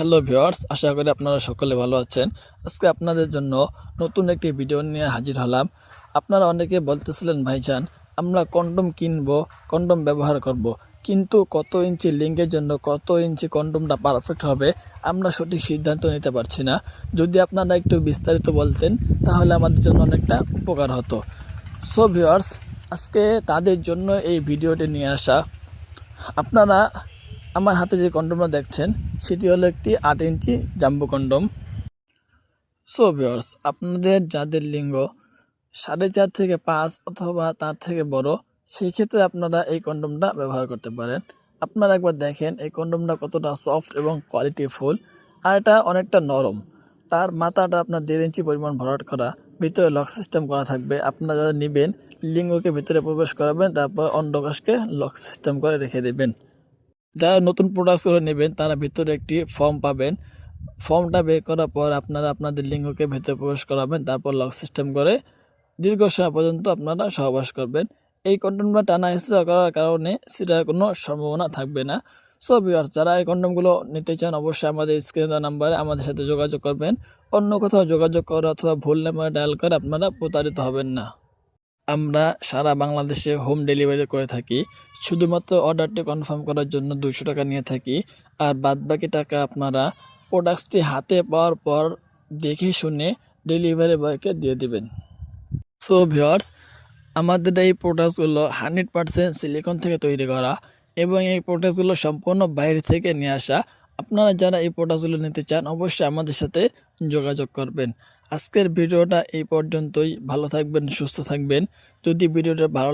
Hello viewers আশা করি আপনারা সকলে ভালো আছেন। আজকে আপনাদের জন্য নতুন একটি ভিডিও নিয়ে হাজির হলাম। আপনারা অনেকে বলতেছিলেন, ভাইজান, আমরা কন্ডম কিনবো, কন্ডম ব্যবহার করব। কিন্তু কত ইঞ্চি লিঙ্গের জন্য কত ইঞ্চি কন্ডমটা পারফেক্ট হবে, আমরা সঠিক সিদ্ধান্ত নিতে পারছি না। যদি আপনারা একটু বিস্তারিত বলতেন, তাহলে আমাদের জন্য অনেকটা উপকার হতো। সো ভিউয়ার্স আজকে তাদের জন্য এই ভিডিওটি নিয়ে আসা। আপনারা আমার হাতে যে কন্ডমটা দেখছেন, সেটি হলো একটি আট ইঞ্চি জাম্বু কন্ডম। সো ভিউয়ার্স আপনাদের যাদের লিঙ্গ সাড়ে চার থেকে পাঁচ অথবা তার থেকে বড় সেই ক্ষেত্রে আপনারা এই কন্ডমটা ব্যবহার করতে পারেন। আপনারা একবার দেখেন এই কন্ডমটা কতটা সফট এবং কোয়ালিটিফুল আর এটা অনেকটা নরম। তার মাথাটা আপনার দেড় ইঞ্চি পরিমাণ ভরাট করা, ভিতরে লক সিস্টেম করা থাকবে। আপনারা যারা নেবেন, লিঙ্গকে ভিতরে প্রবেশ করাবেন, তারপর অন্ডকোষকে লক সিস্টেম করে রেখে দেবেন। যারা নতুন প্রোডাক্টসগুলো নেবেন, তারা ভিতরে একটি ফর্ম পাবেন। ফর্মটা বের করার পর আপনারা আপনাদের লিঙ্গকে ভেতরে প্রবেশ করাবেন, তারপর লক সিস্টেম করে দীর্ঘ সময় পর্যন্ত আপনারা সহবাস করবেন। এই কন্ডমটা টানা হিসেবে করার কারণে সেটার কোনো সম্ভাবনা থাকবে না। সো ভিউয়ার্স যারা এই কন্ডমগুলো নিতে চান, অবশ্যই আমাদের স্ক্রিনে দেওয়া নাম্বারে আমাদের সাথে যোগাযোগ করবেন। অন্য কোথাও যোগাযোগ করে অথবা ভুল নাম্বারে ডায়াল করে আপনারা প্রতারিত হবেন না। আমরা সারা বাংলাদেশে হোম ডেলিভারি করে থাকি। শুধুমাত্র অর্ডারটি কনফার্ম করার জন্য দুশো টাকা নিয়ে থাকি। আর বাদবাকি টাকা আপনারা প্রোডাক্টসটি হাতে পাওয়ার পর দেখে শুনে ডেলিভারি বয়কে দিয়ে দেবেন। সো ভিওয়ার্স আমাদের এই প্রোডাক্টসগুলো হান্ড্রেড পারসেন্ট সিলিকন থেকে তৈরি করা এবং এই প্রোডাক্টসগুলো সম্পূর্ণ বাইরে থেকে নিয়ে আসা। আপনারা যারা এই প্রোডাক্টসগুলো নিতে চান, অবশ্যই আমাদের সাথে যোগাযোগ করবেন। আজকের ভিডিওটা এই পর্যন্তই। ভালো থাকবেন সুস্থ থাকবেন। যদি ভিডিওটা ভালো